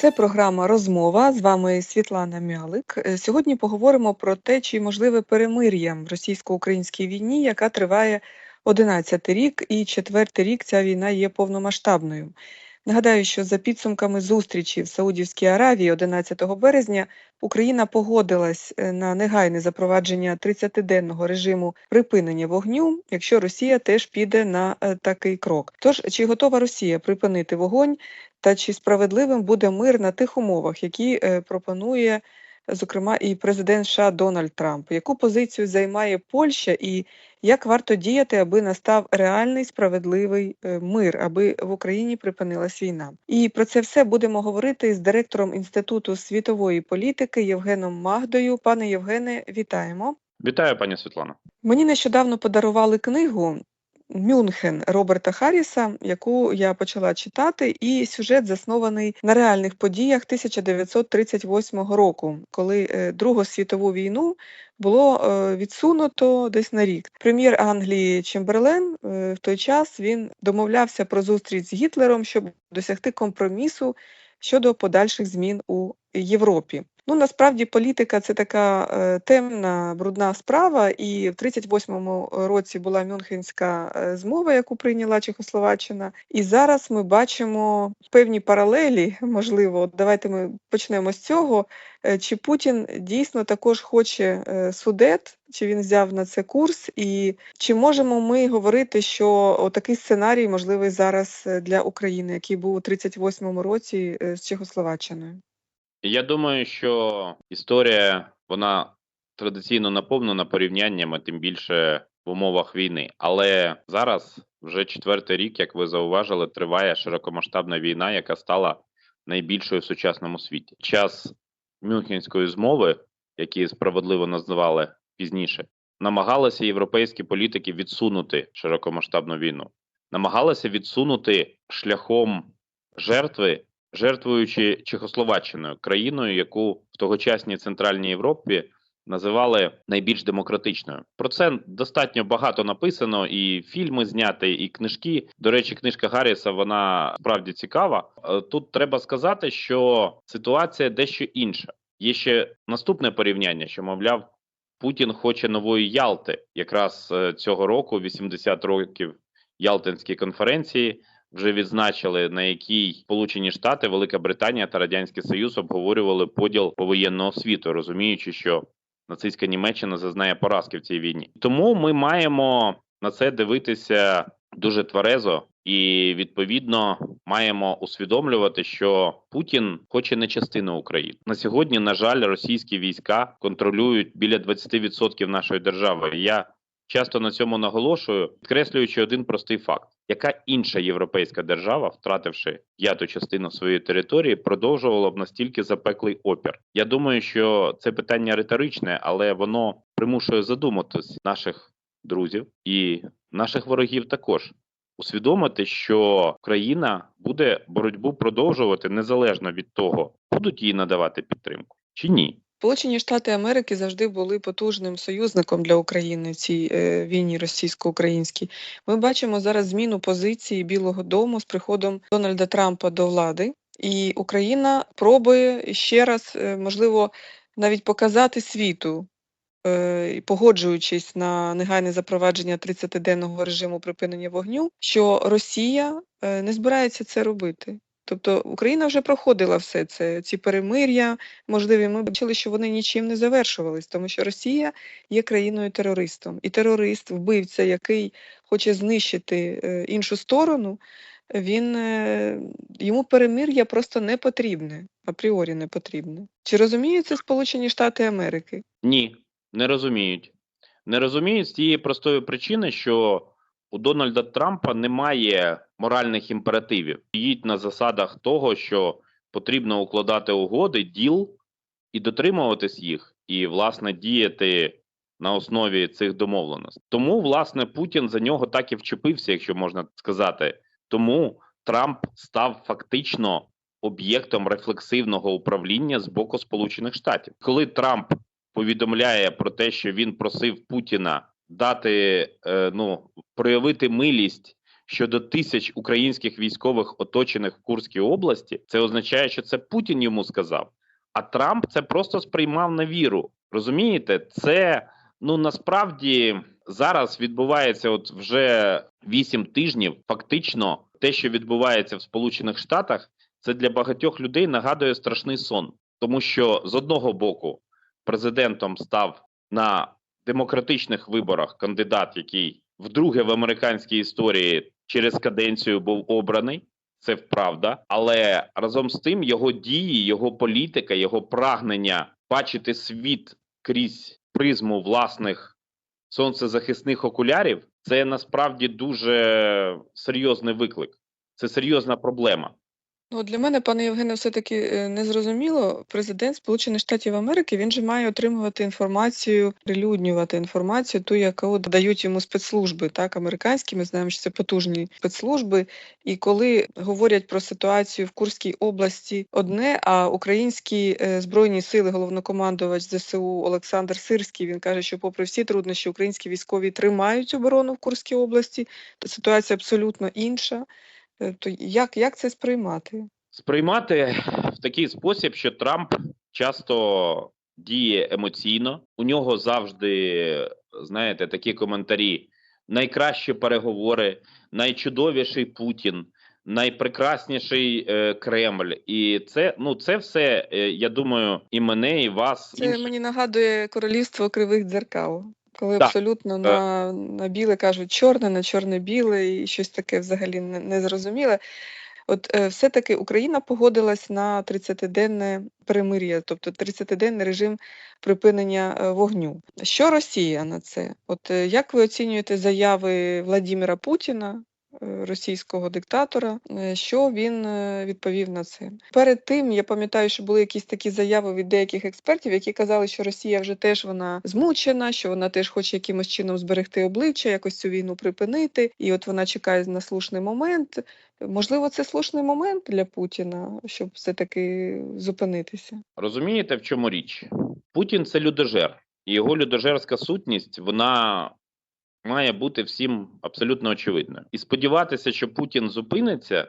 Це програма Розмова. З вами Світлана Мялик. Е, Сьогодні поговоримо про те, чи можливе перемир'я в російсько-українській війні, яка триває 11 рік, і четвертий рік ця війна є повномасштабною. Нагадаю, що за підсумками зустрічі в Саудівській Аравії 11 березня Україна погодилась е, на негайне запровадження 30-денного режиму припинення вогню, якщо Росія теж піде на е, такий крок. Тож чи готова Росія припинити вогонь, та чи справедливим буде мир на тих умовах, які е, пропонує зокрема і президент США Дональд Трамп? Яку позицію займає Польща і як варто діяти, аби настав реальний справедливий е, мир, аби в Україні припинилась війна? І про це все будемо говорити з директором Інституту світової політики Євгеном Магдою. Пане Євгене, вітаємо. Вітаю, пані Світлано. Мені нещодавно подарували книгу Мюнхен Роберта Харріса, яку я почала читати, і сюжет заснований на реальних подіях 1938 року, коли е, Другу світову війну було е, відсунуто десь на рік. Прем'єр Англії Чемберлен е, в той час він домовлявся про зустріч з Гітлером, щоб досягти компромісу щодо подальших змін у Європі. Ну насправді політика це така е, темна, брудна справа, і в 38-му році була Мюнхенська е, змова, яку прийняла Чехословаччина. І зараз ми бачимо певні паралелі. Можливо, давайте ми почнемо з цього. Е, чи Путін дійсно також хоче судет, чи він взяв на це курс, і чи можемо ми говорити, що такий сценарій можливий зараз для України, який був у 38-му році з Чехословаччиною? Я думаю, що історія вона традиційно наповнена порівняннями, тим більше в умовах війни. Але зараз вже четвертий рік, як ви зауважили, триває широкомасштабна війна, яка стала найбільшою в сучасному світі. Час Мюнхенської змови, які справедливо називали пізніше, намагалися європейські політики відсунути широкомасштабну війну, намагалися відсунути шляхом жертви жертвуючи Чехословаччиною, країною, яку в тогочасній центральній Європі називали найбільш демократичною. Про це достатньо багато написано, і фільми зняті, і книжки. До речі, книжка Гарріса вона справді цікава. Е, Тут треба сказати, що ситуація дещо інша. Є ще наступне порівняння, що мовляв. Путін хоче нової Ялти, якраз е, цього року, 80 років Ялтинській конференції вже відзначили, на якій Сполучені Штати, Велика Британія та Радянський Союз обговорювали поділ повоєнного світу, розуміючи, що нацистська Німеччина зазнає поразки в цій війні. Тому ми маємо на це дивитися дуже тверезо. І відповідно маємо усвідомлювати, що Путін хоче не частину України на сьогодні. На жаль, російські війська контролюють біля 20% нашої держави. Я часто на цьому наголошую, підкреслюючи один простий факт: яка інша європейська держава, втративши п'яту частину своєї території, продовжувала б настільки запеклий опір? Я думаю, що це питання риторичне, але воно примушує задуматись наших друзів і наших ворогів також. Усвідомити, що країна буде боротьбу продовжувати незалежно від того, будуть їй надавати підтримку чи ні. Сполучені Штати Америки завжди були потужним союзником для України в цій е, війні російсько-українській. Ми бачимо зараз зміну позиції Білого Дому з приходом Дональда Трампа до влади, і Україна пробує ще раз, е, можливо, навіть показати світу, е, погоджуючись на негайне запровадження 30-денного режиму припинення вогню, що Росія не збирається це робити. Тобто Україна вже проходила все це, ці перемир'я можливі. Ми бачили, що вони нічим не завершувались, тому що Росія є країною терористом, і терорист, вбивця, який хоче знищити е, іншу сторону, він е, йому перемир'я просто не потрібне, апріорі не потрібне. Чи розуміють це Сполучені Штати Америки? Ні, не розуміють. Не розуміють з тієї простої причини, що у Дональда Трампа немає моральних імперативів. Їдь на засадах того, що потрібно укладати угоди, діл і дотримуватись їх, і, власне, діяти на основі цих домовленостей. Тому, власне, Путін за нього так і вчепився, якщо можна сказати. Тому Трамп став фактично об'єктом рефлексивного управління з боку Сполучених Штатів. Коли Трамп повідомляє про те, що він просив Путіна дати е, ну проявити милість щодо тисяч українських військових, оточених в Курській області, це означає, що це Путін йому сказав. А Трамп це просто сприймав на віру. Розумієте, це ну насправді зараз відбувається, от вже вісім тижнів. Фактично, те, що відбувається в Сполучених Штатах, це для багатьох людей нагадує страшний сон, тому що з одного боку президентом став на демократичних виборах кандидат, який вдруге в американській історії через каденцію був обраний. Це вправда, але разом з тим його дії, його політика, його прагнення бачити світ крізь призму власних сонцезахисних окулярів це насправді дуже серйозний виклик. Це серйозна проблема. Ну, для мене, пане Євгене, все-таки е, незрозуміло. Президент Сполучених Штатів Америки він же має отримувати інформацію, прилюднювати інформацію, ту, яку дають йому спецслужби, так, американські. Ми знаємо, що це потужні спецслужби. І коли говорять про ситуацію в Курській області одне, а українські е, збройні сили, головнокомандувач ЗСУ Олександр Сирський, він каже, що, попри всі труднощі, українські військові тримають оборону в Курській області, то ситуація абсолютно інша. Е, То як, як це сприймати? Сприймати в такий спосіб, що Трамп часто діє емоційно. У нього завжди, знаєте, такі коментарі: найкращі переговори, найчудовіший Путін, найпрекрасніший е, Кремль. І це ну це все, е, я думаю, і мене, і вас Це інших. мені нагадує королівство кривих дзеркал, коли Так. абсолютно на, на біле кажуть чорне, на чорне біле і щось таке взагалі не- незрозуміле. От е, все-таки Україна погодилась на 30-денне перемир'я, тобто 30-денний режим припинення е, вогню. Що Росія на це? От е, як ви оцінюєте заяви Владіміра Путіна, е, російського диктатора, е, що він е, відповів на це? Перед тим я пам'ятаю, що були якісь такі заяви від деяких експертів, які казали, що Росія вже теж вона змучена, що вона теж хоче якимось чином зберегти обличчя, якось цю війну припинити, і от вона чекає на слушний момент. Можливо, це слушний момент для Путіна, щоб все-таки зупинитися. Розумієте, в чому річ? Путін це людожер, його людожерська сутність вона має бути всім абсолютно очевидною. І сподіватися, що Путін зупиниться,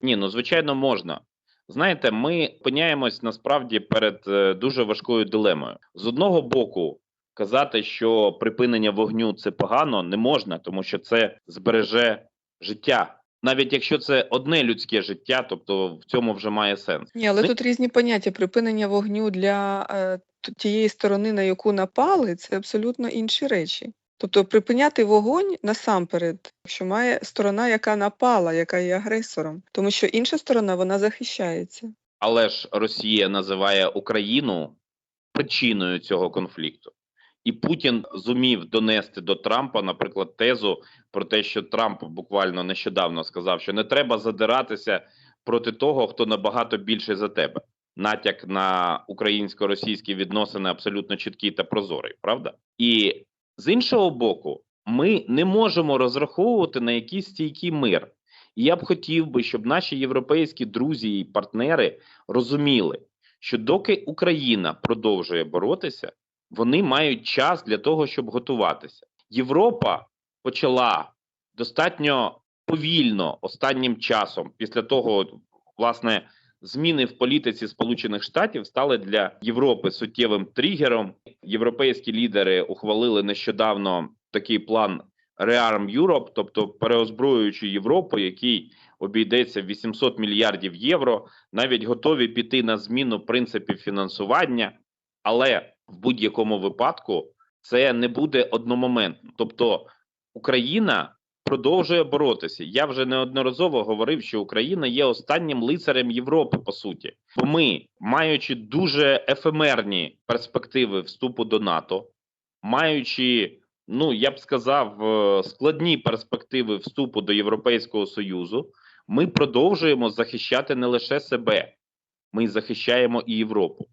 ні, ну звичайно, можна. Знаєте, ми опиняємось насправді перед е, дуже важкою дилемою. З одного боку, казати, що припинення вогню це погано, не можна, тому що це збереже життя. Навіть якщо це одне людське життя, тобто в цьому вже має сенс. Ні, але Ми- тут різні поняття. Припинення вогню для е, тієї сторони, на яку напали, це абсолютно інші речі. Тобто припиняти вогонь насамперед, якщо має сторона, яка напала, яка є агресором, тому що інша сторона вона захищається. Але ж Росія називає Україну причиною цього конфлікту. І Путін зумів донести до Трампа, наприклад, тезу про те, що Трамп буквально нещодавно сказав, що не треба задиратися проти того, хто набагато більше за тебе. Натяк на українсько-російські відносини абсолютно чіткий та прозорий, правда? І з іншого боку, ми не можемо розраховувати на якийсь стійкий мир. І я б хотів би, щоб наші європейські друзі і партнери розуміли, що доки Україна продовжує боротися, вони мають час для того, щоб готуватися. Європа почала достатньо повільно останнім часом, після того, власне, зміни в політиці Сполучених Штатів стали для Європи суттєвим тригером. Європейські лідери ухвалили нещодавно такий план Rearm Europe, тобто переозброюючи Європу, який обійдеться в 800 мільярдів євро, навіть готові піти на зміну принципів фінансування, але в будь-якому випадку це не буде одномоментно. Тобто Україна продовжує боротися. Я вже неодноразово говорив, що Україна є останнім лицарем Європи, по суті. Бо ми, маючи дуже ефемерні перспективи вступу до НАТО, маючи, ну я б сказав, е, складні перспективи вступу до Європейського Союзу, ми продовжуємо захищати не лише себе, ми захищаємо і Європу.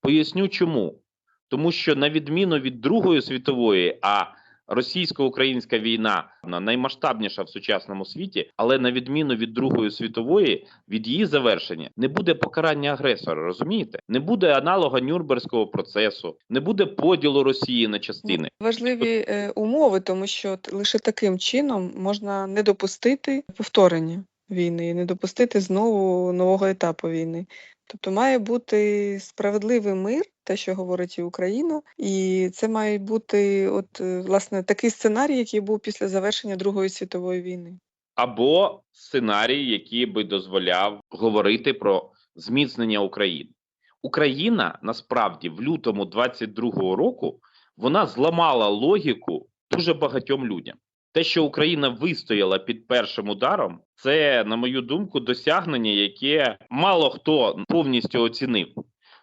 Поясню чому. Тому що, на відміну від Другої світової, а російсько-українська війна наймасштабніша в сучасному світі, але на відміну від Другої світової, від її завершення не буде покарання агресора. Розумієте? Не буде аналога Нюрнберзького процесу, не буде поділу Росії на частини. Важливі е, умови, тому що лише таким чином можна не допустити повторення війни, не допустити знову нового етапу війни. Тобто має бути справедливий мир, те, що говорить і Україна, і це має бути от е, власне такий сценарій, який був після завершення Другої світової війни. або сценарій, який би дозволяв говорити про зміцнення України. Україна насправді в лютому 22-го року вона зламала логіку дуже багатьом людям. Те, що Україна вистояла під першим ударом, це, на мою думку, досягнення, яке мало хто повністю оцінив.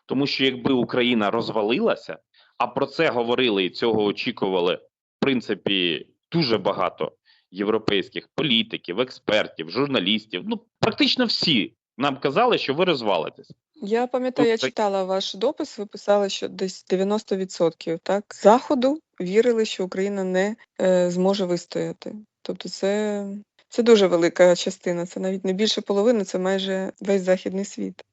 Тому що якби Україна розвалилася, а про це говорили і цього очікували, в принципі, дуже багато європейських політиків, експертів, журналістів. Ну, практично всі нам казали, що ви розвалитесь. Я пам'ятаю, я Ну, читала ваш допис, ви писали, що десь 90% так, Заходу вірили, що Україна не е, зможе вистояти. Тобто це, це дуже велика частина, це навіть не більше половини, це майже весь західний світ.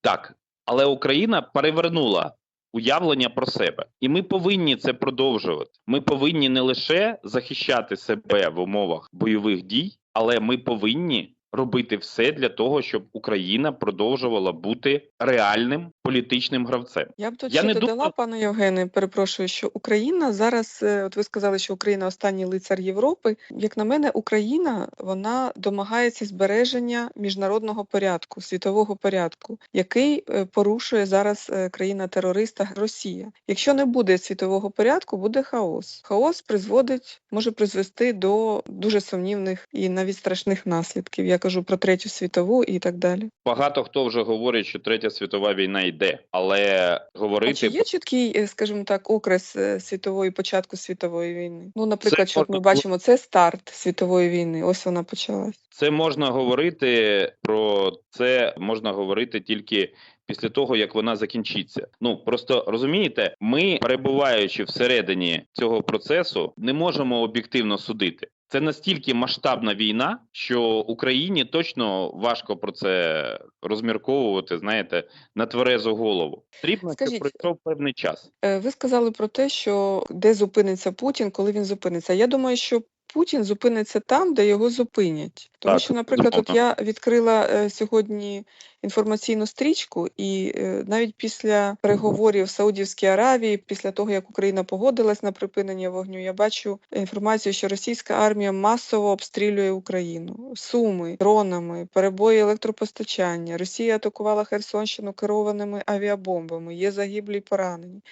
Так, але Україна перевернула уявлення про себе, і ми повинні це продовжувати. Ми повинні не лише захищати себе в умовах бойових дій, але ми повинні робити все для того, щоб Україна продовжувала бути реальним політичним гравцем. Я б тут Я ще не додала, думаю- пане Євгене, перепрошую, що Україна зараз, е, от ви сказали, що Україна останній лицар Європи. Як на мене, Україна вона домагається збереження міжнародного порядку, світового порядку, який е, порушує зараз е, країна-терориста Росія. Якщо не буде світового порядку, буде хаос. Хаос призводить, може призвести до дуже сумнівних і навіть страшних наслідків. Я кажу про третю світову і так далі. Багато хто вже говорить, що третя світова війна йде, але А говорити чи є чіткий, е, скажімо так, окрес е, світової початку світової війни? Ну, наприклад, що от ми бачимо, це старт світової війни. Ось вона почалась. Це можна говорити про це можна говорити тільки після того, як вона закінчиться. Ну просто розумієте, ми, перебуваючи всередині цього процесу, не можемо об'єктивно судити. Це настільки масштабна війна, що Україні точно важко про це розмірковувати, знаєте, на тверезу голову. Потрібно, Скажіть, пройшов певний час. Е, Ви сказали про те, що де зупиниться Путін, коли він зупиниться. Я думаю, що Путін зупиниться там, де його зупинять. Тому Так, що, наприклад, от я відкрила е, сьогодні інформаційну стрічку, і е, навіть після переговорів в Саудівській Аравії, після того як Україна погодилась на припинення вогню, я бачу інформацію, що російська армія масово обстрілює Україну суми, дронами, перебої електропостачання. Росія атакувала Херсонщину керованими авіабомбами. Є загиблі поранені.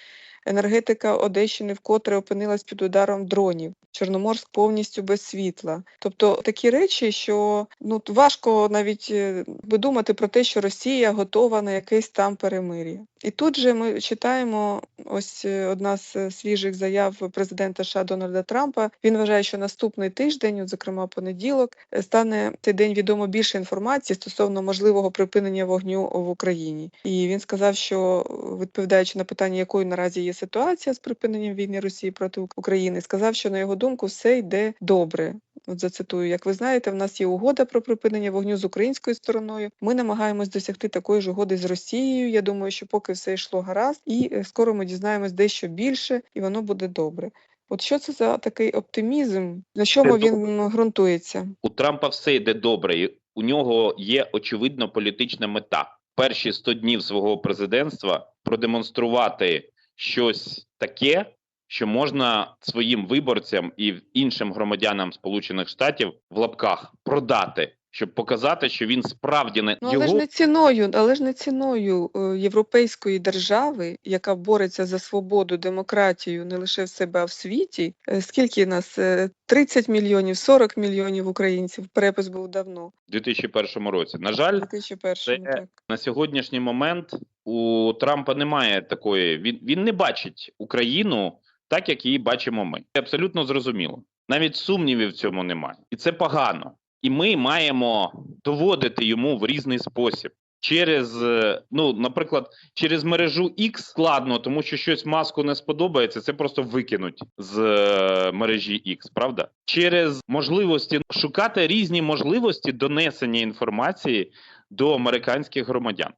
Енергетика Одещини вкотре опинилась під ударом дронів. Чорноморськ повністю без світла. Тобто такі речі, що ну важко навіть е, видумати про те, що Росія готова на якесь там перемир'я. І тут же ми читаємо ось е, одна з е, свіжих заяв президента США Дональда Трампа. Він вважає, що наступний тиждень, зокрема понеділок, стане цей день відомо більше інформації стосовно можливого припинення вогню в Україні. І він сказав, що відповідаючи на питання, якою наразі є ситуація з припиненням війни Росії проти України, сказав, що на його думку все йде добре. От зацитую, як ви знаєте, в нас є угода про припинення вогню з українською стороною. Ми намагаємось досягти такої ж угоди з Росією. Я думаю, що поки все йшло гаразд, і е, скоро ми дізнаємось дещо більше, і воно буде добре. От що це за такий оптимізм? На чому Це він м, ґрунтується? У Трампа все йде добре. У нього є очевидно політична мета. Перші 100 днів свого президентства продемонструвати щось таке, що можна своїм виборцям і іншим громадянам Сполучених Штатів в лапках продати, щоб показати, що він справді не Ну, але ж не ціною, але ж не ціною е, європейської держави, яка бореться за свободу, демократію не лише в себе, а в світі. Е, Скільки нас? Е, 30 мільйонів, 40 мільйонів українців. Перепис був давно, в 2001 році. На жаль, у 2001 Це- так. на сьогоднішній момент у Трампа немає такої. Він він не бачить Україну так, як її бачимо ми. Це абсолютно зрозуміло. Навіть сумнівів в цьому немає, і це погано. І ми маємо доводити йому в різний спосіб, Через, е, ну, наприклад, через мережу X складно, тому що щось маску не сподобається, це просто викинуть з е, мережі X, правда? Через можливості шукати різні можливості донесення інформації до американських громадян.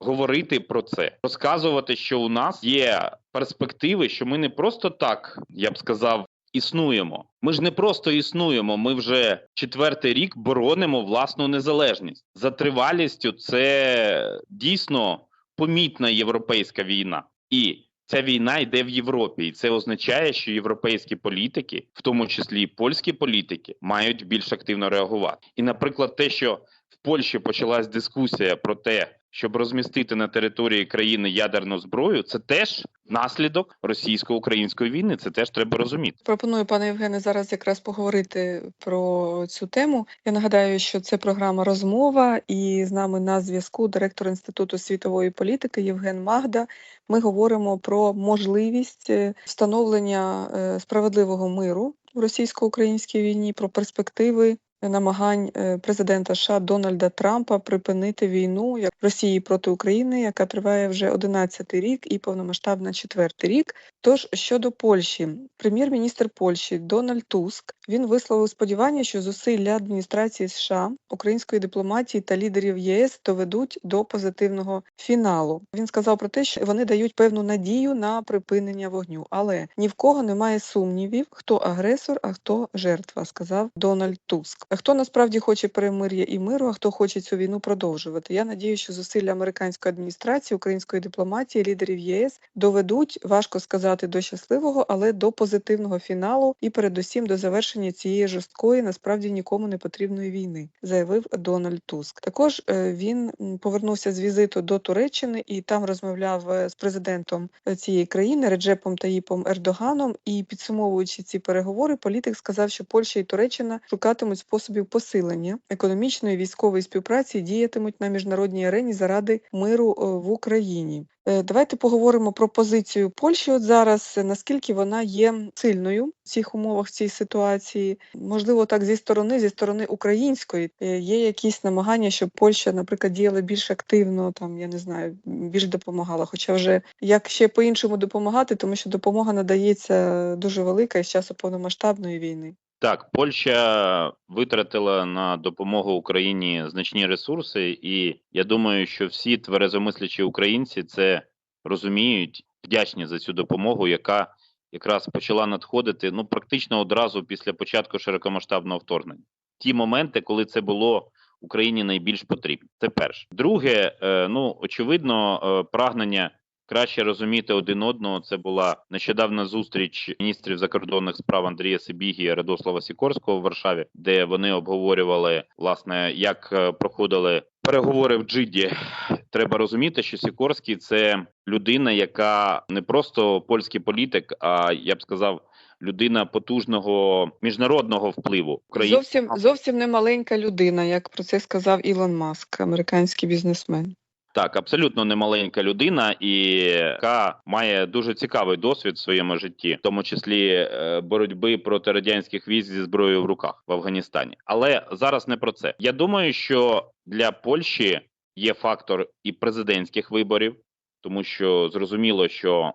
Говорити про це, розказувати, що у нас є перспективи, що ми не просто так, я б сказав, існуємо. Ми ж не просто існуємо. Ми вже четвертий рік боронимо власну незалежність. За тривалістю це дійсно помітна європейська війна, і ця війна йде в Європі, і це означає, що європейські політики, в тому числі і польські політики, мають більш активно реагувати. І, наприклад, те, що в Польщі почалась дискусія про те, щоб розмістити на території країни ядерну зброю, це теж наслідок російсько-української війни. Це теж треба розуміти. Пропоную, пане Євгене, зараз якраз поговорити про цю тему. Я нагадаю, що це програма розмова, і з нами на зв'язку директор Інституту світової політики Євген Магда. Ми говоримо про можливість е, встановлення е, справедливого миру в російсько-українській війні, про перспективи намагань е, президента США Дональда Трампа припинити війну як Росії проти України, яка триває вже 11-й рік і повномасштабна четвертий рік. Тож щодо Польщі, прем'єр-міністр Польщі Дональд Туск він висловив сподівання, що зусилля адміністрації США, української дипломатії та лідерів ЄС доведуть до позитивного фіналу. Він сказав про те, що вони дають певну надію на припинення вогню, але ні в кого немає сумнівів, хто агресор, а хто жертва, сказав Дональд Туск. Хто насправді хоче перемир'я і миру, а хто хоче цю війну продовжувати? Я надію, що зусилля американської адміністрації, української дипломатії, лідерів ЄС доведуть важко сказати до щасливого, але до позитивного фіналу і, передусім, до завершення цієї жорсткої, насправді нікому не потрібної війни, заявив Дональд Туск. Також е, він повернувся з візиту до Туреччини і там розмовляв е, з президентом е, цієї країни Реджепом Таїпом Ердоганом. І підсумовуючи ці переговори, політик сказав, що Польща і Туреччина шукатимуть способів посилення економічної військової співпраці діятимуть на міжнародній арені заради миру е, в Україні. Е, Давайте поговоримо про позицію Польщі от зараз, е, наскільки вона є сильною в цих умовах, в цій ситуації. Можливо, так зі сторони, зі сторони української є якісь намагання, щоб Польща, наприклад, діяла більш активно, там я не знаю, більш допомагала. Хоча вже як ще по-іншому допомагати, тому що допомога надається дуже велика із часу повномасштабної війни. Так, Польща витратила на допомогу Україні значні ресурси, і я думаю, що всі тверезомислячі українці це розуміють, вдячні за цю допомогу, яка якраз почала надходити ну практично одразу після початку широкомасштабного вторгнення. Ті моменти, коли це було Україні найбільш потрібно. Це перше. Друге, е, ну очевидно, е, прагнення краще розуміти один одного. Це була нещодавна зустріч міністрів закордонних справ Андрія Сибігі і Радослава Сікорського в Варшаві, де вони обговорювали власне, як е, проходили переговори в Джиді. Треба розуміти, що Сікорський це людина, яка не просто польський політик, а я б сказав. Людина потужного міжнародного впливу України. Зовсім зовсім не маленька людина, як про це сказав Ілон Маск, американський бізнесмен. Так, абсолютно немаленька людина, і яка має дуже цікавий досвід в своєму житті, в тому числі е, боротьби проти радянських військ зі зброєю в руках в Афганістані. Але зараз не про це. Я думаю, що для Польщі є фактор і президентських виборів, тому що зрозуміло, що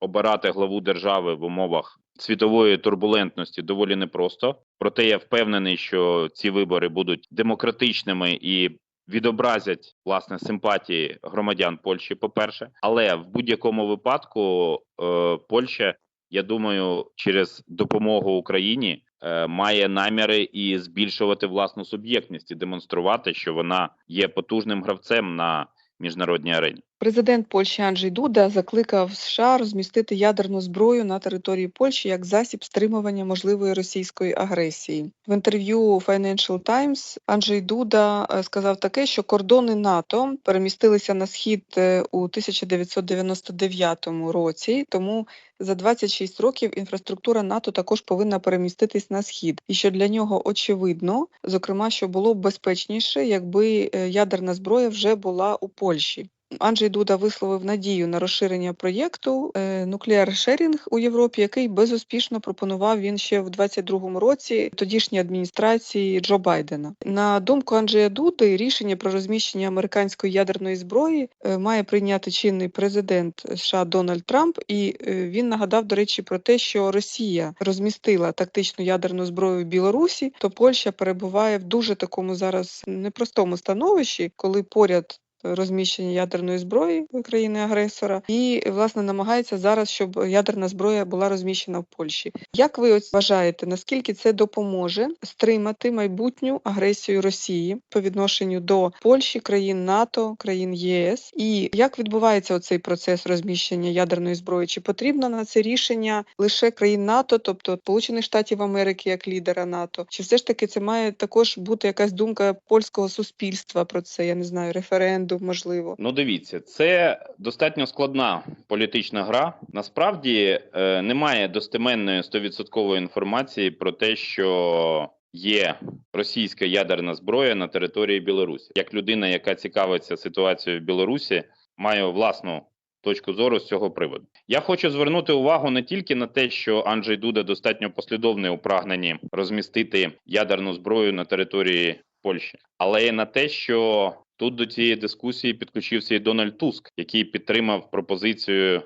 обирати главу держави в умовах світової турбулентності доволі непросто. Проте я впевнений, що ці вибори будуть демократичними і відобразять власне симпатії громадян Польщі. По перше, але в будь-якому випадку е, Польща, я думаю, через допомогу Україні е, має наміри і збільшувати власну суб'єктність і демонструвати, що вона є потужним гравцем на міжнародній арені. Президент Польщі Анджей Дуда закликав США розмістити ядерну зброю на території Польщі як засіб стримування можливої російської агресії. В інтерв'ю Financial Times Анджей Дуда е, сказав таке, що кордони НАТО перемістилися на схід е, у 1999 році, тому за 26 років інфраструктура НАТО також повинна переміститись на схід, і що для нього очевидно, зокрема, що було б безпечніше, якби е, ядерна зброя вже була у Польщі. Анджей Дуда висловив надію на розширення проєкту е, Nuclear Sharing у Європі, який безуспішно пропонував він ще в 22-му році тодішній адміністрації Джо Байдена. На думку Анджея Дуди, рішення про розміщення американської ядерної зброї е, має прийняти чинний президент США Дональд Трамп, і е, він нагадав, до речі, про те, що Росія розмістила тактичну ядерну зброю в Білорусі, то Польща перебуває в дуже такому зараз непростому становищі, коли поряд розміщення ядерної зброї країни-агресора, і власне намагається зараз, щоб ядерна зброя була розміщена в Польщі. Як ви ось вважаєте, наскільки це допоможе стримати майбутню агресію Росії по відношенню до Польщі, країн НАТО, країн ЄС? І як відбувається оцей процес розміщення ядерної зброї? Чи потрібно на це рішення лише країн НАТО, тобто Сполучених Штатів Америки як лідера НАТО? Чи все ж таки це має також бути якась думка польського суспільства про це? Я не знаю, референдум, можливо. Ну, дивіться, це достатньо складна політична гра. Насправді е, немає достеменної 100% інформації про те, що є російська ядерна зброя на території Білорусі. Як людина, яка цікавиться ситуацією в Білорусі, маю власну точку зору з цього приводу. Я хочу звернути увагу не тільки на те, що Анджей Дуда достатньо послідовний у прагненні розмістити ядерну зброю на території Польщі, але й на те, що Тут до цієї дискусії підключився і Дональд Туск, який підтримав пропозицію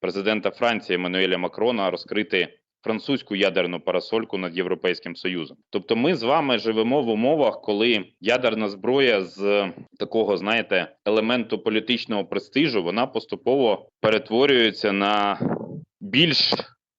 президента Франції Еммануеля Макрона розкрити французьку ядерну парасольку над Європейським Союзом. Тобто, ми з вами живемо в умовах, коли ядерна зброя з такого, знаєте, елементу політичного престижу вона поступово перетворюється на більш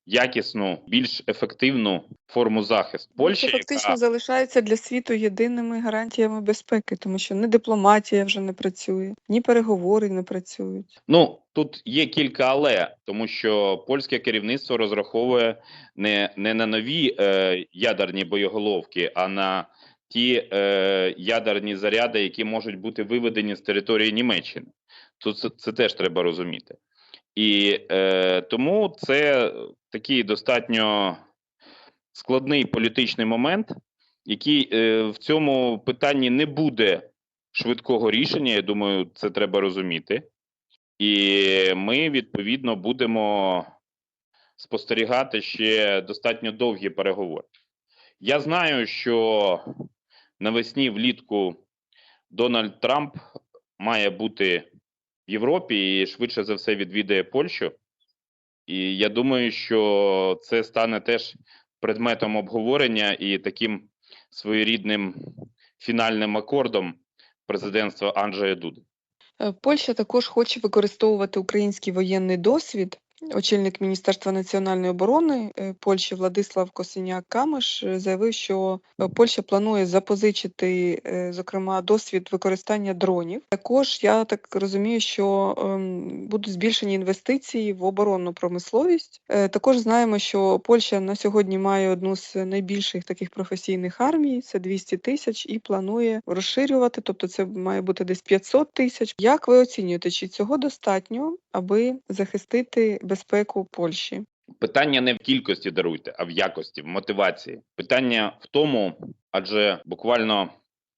якісну, більш ефективну форму захисту. Польща, це фактично яка... залишається для світу єдиними гарантіями безпеки, тому що ні дипломатія вже не працює, ні переговори не працюють. Ну тут є кілька але, тому що польське керівництво розраховує не, не на нові е, ядерні боєголовки, а на ті е, ядерні заряди, які можуть бути виведені з території Німеччини. Тут це, це теж треба розуміти. І е, тому це такий достатньо складний політичний момент, який е, в цьому питанні не буде швидкого рішення. Я думаю, це треба розуміти. І ми відповідно будемо спостерігати ще достатньо довгі переговори. Я знаю, що навесні влітку Дональд Трамп має бути в Європі і швидше за все відвідає Польщу. І я думаю, що це стане теж предметом обговорення і таким своєрідним фінальним акордом президентства Анджея Дуди. Е, Польща також хоче використовувати український воєнний досвід. Очільник Міністерства національної оборони е, Польщі Владислав Косиняк Камиш е, заявив, що е, Польща планує запозичити, зокрема, досвід використання дронів. Також я так розумію, що ем, будуть збільшені інвестиції в оборонну промисловість. Також знаємо, що Польща на сьогодні має одну з найбільших таких професійних армій, це 200 тисяч, і планує розширювати, тобто це має бути десь 500 тисяч. Як ви оцінюєте, чи цього достатньо, аби захистити безпеку Польщі? Питання не в кількості даруйте, а в якості, в мотивації. Питання в тому, адже буквально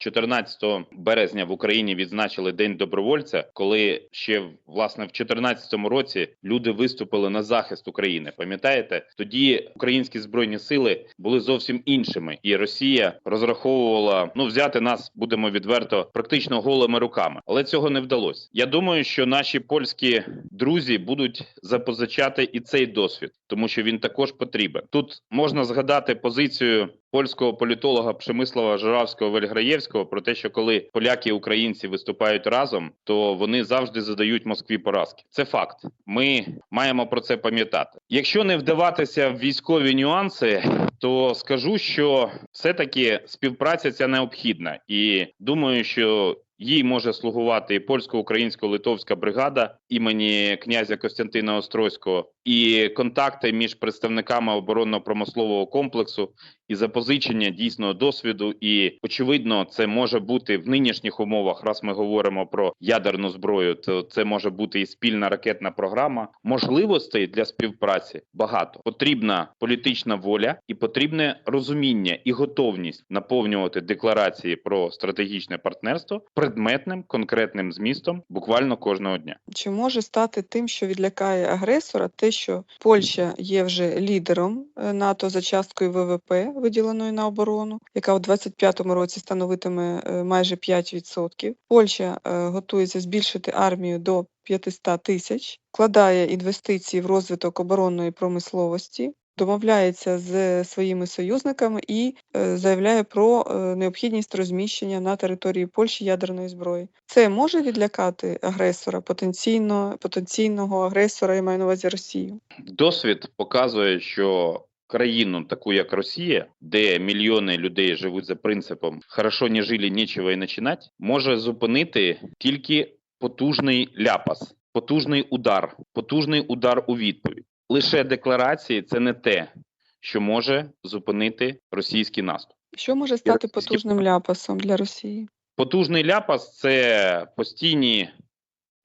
14 березня в Україні відзначили День добровольця, коли ще власне в 2014 році люди виступили на захист України. Пам'ятаєте, тоді українські збройні сили були зовсім іншими, і Росія розраховувала ну взяти нас, будемо відверто, практично голими руками, але цього не вдалося. Я думаю, що наші польські друзі будуть запозичати і цей досвід, тому що він також потрібен. Тут можна згадати позицію польського політолога Пшемислава Журавського Вельграєвського про те, що коли поляки і українці виступають разом, то вони завжди задають Москві поразки. Це факт. Ми маємо про це пам'ятати. Якщо не вдаватися в військові нюанси, то скажу, що все-таки співпраця ця необхідна, і думаю, що їй може слугувати польсько-українсько-литовська бригада імені князя Костянтина Острозького. І контакти між представниками оборонно-промислового комплексу, і запозичення дійсного досвіду. І очевидно, це може бути в нинішніх умовах. Раз ми говоримо про ядерну зброю, то це може бути і спільна ракетна програма. Можливостей для співпраці багато. Потрібна політична воля і потрібне розуміння і готовність наповнювати декларації про стратегічне партнерство предметним конкретним змістом буквально кожного дня. Чи може стати тим, що відлякає агресора, те, що Польща є вже лідером е, НАТО за часткою ВВП, виділеною на оборону, яка у 2025 році становитиме е, майже 5%. Польща е, готується збільшити армію до 500 тисяч, вкладає інвестиції в розвиток оборонної промисловості. Домовляється з своїми союзниками і е, заявляє про е, необхідність розміщення на території Польщі ядерної зброї. Це може відлякати агресора, потенційно потенційного агресора, я маю на увазі Росію. Досвід показує, що країну, таку як Росія, де мільйони людей живуть за принципом хорошо не жили, нічого і починати, може зупинити тільки потужний ляпас, потужний удар, потужний удар у відповідь. Лише декларації це не те, що може зупинити російський наступ. Що може стати потужним ляпасом для Росії? Потужний ляпас це постійні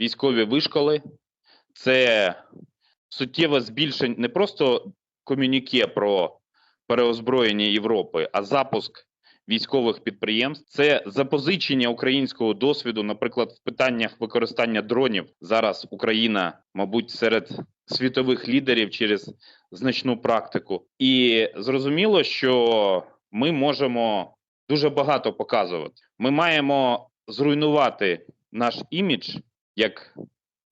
військові вишколи, це суттєве збільшення не просто комюніке про переозброєння Європи, а запуск військових підприємств. Це запозичення українського досвіду, наприклад, в питаннях використання дронів. Зараз Україна, мабуть, серед світових лідерів через значну практику. І зрозуміло, що ми можемо дуже багато показувати. Ми маємо зруйнувати наш імідж як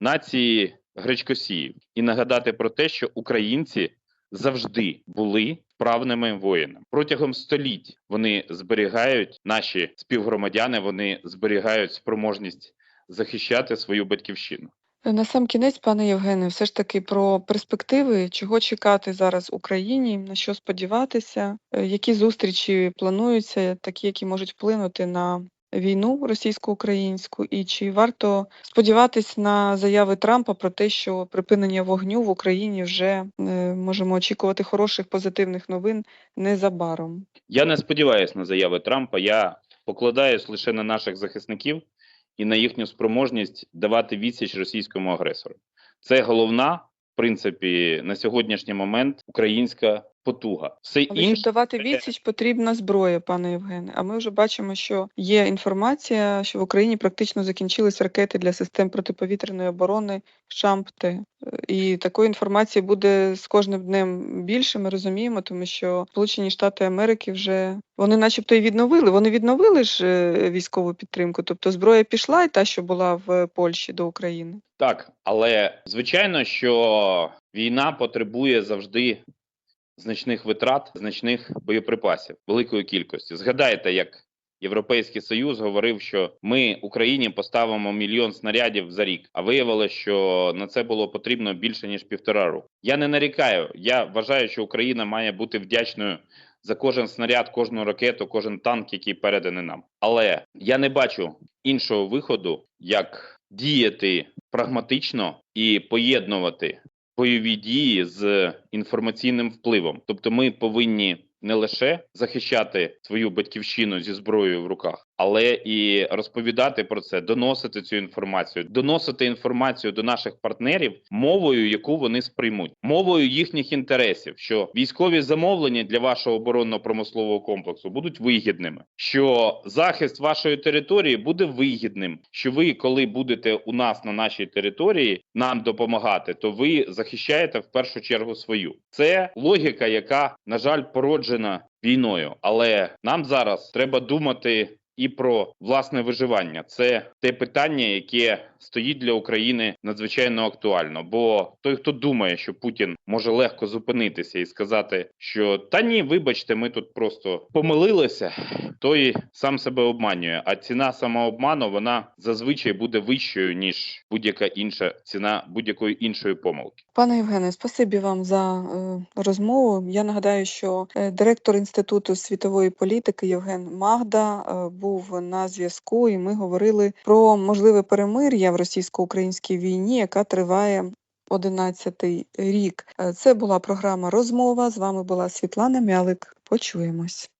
нації гречкосіїв і нагадати про те, що українці завжди були вправними воїнами протягом століть. Вони зберігають наші співгромадяни, вони зберігають спроможність захищати свою батьківщину. На сам кінець, пане Євгене, все ж таки про перспективи, чого чекати зараз Україні, на що сподіватися, е, які зустрічі плануються, такі, які можуть вплинути на війну російсько-українську, і чи варто сподіватись на заяви Трампа про те, що припинення вогню в Україні вже е, можемо очікувати хороших позитивних новин незабаром? Я не сподіваюся на заяви Трампа. Я покладаюсь лише на наших захисників і на їхню спроможність давати відсіч російському агресору. Це головна, в принципі, на сьогоднішній момент українська потуга. Все Але щоб інше давати відсіч, потрібна зброя, пане Євгене. А ми вже бачимо, що є інформація, що в Україні практично закінчились ракети для систем протиповітряної оборони Шамп-Т. Е, І такої інформації буде з кожним днем більше. Ми розуміємо, тому що Сполучені Штати Америки вже вони, начебто, і відновили. Вони відновили ж е, військову підтримку. Тобто зброя пішла, і та, що була в Польщі до України. Так, але звичайно, що війна потребує завжди значних витрат, значних боєприпасів, великої кількості. Згадайте, як Європейський Союз говорив, що ми Україні поставимо мільйон снарядів за рік, а виявилося, що на це було потрібно більше ніж півтора року. Я не нарікаю. Я вважаю, що Україна має бути вдячною за кожен снаряд, кожну ракету, кожен танк, який переданий нам. Але я не бачу іншого виходу, як діяти прагматично і поєднувати бойові дії з інформаційним впливом. Тобто, ми повинні не лише захищати свою батьківщину зі зброєю в руках, але і розповідати про це, доносити цю інформацію, доносити інформацію до наших партнерів мовою, яку вони сприймуть, мовою їхніх інтересів, що військові замовлення для вашого оборонно-промислового комплексу будуть вигідними, що захист вашої території буде вигідним. Що ви, коли будете у нас на нашій території нам допомагати, то ви захищаєте в першу чергу свою. Це логіка, яка на жаль породжена війною, але нам зараз треба думати. І про власне виживання це те питання, яке стоїть для України надзвичайно актуально. Бо той, хто думає, що Путін може легко зупинитися і сказати, що та ні, вибачте, ми тут просто помилилися, той сам себе обманює. А ціна самообману вона зазвичай буде вищою ніж будь-яка інша ціна будь-якої іншої помилки. Пане Євгене, спасибі вам за е, розмову. Я нагадаю, що е, директор Інституту світової політики Євген Магда е, був на зв'язку, і ми говорили про можливе перемир'я в російсько-українській війні, яка триває 11-й рік. Е, Це була програма Розмова. З вами була Світлана Мялик. Почуємось.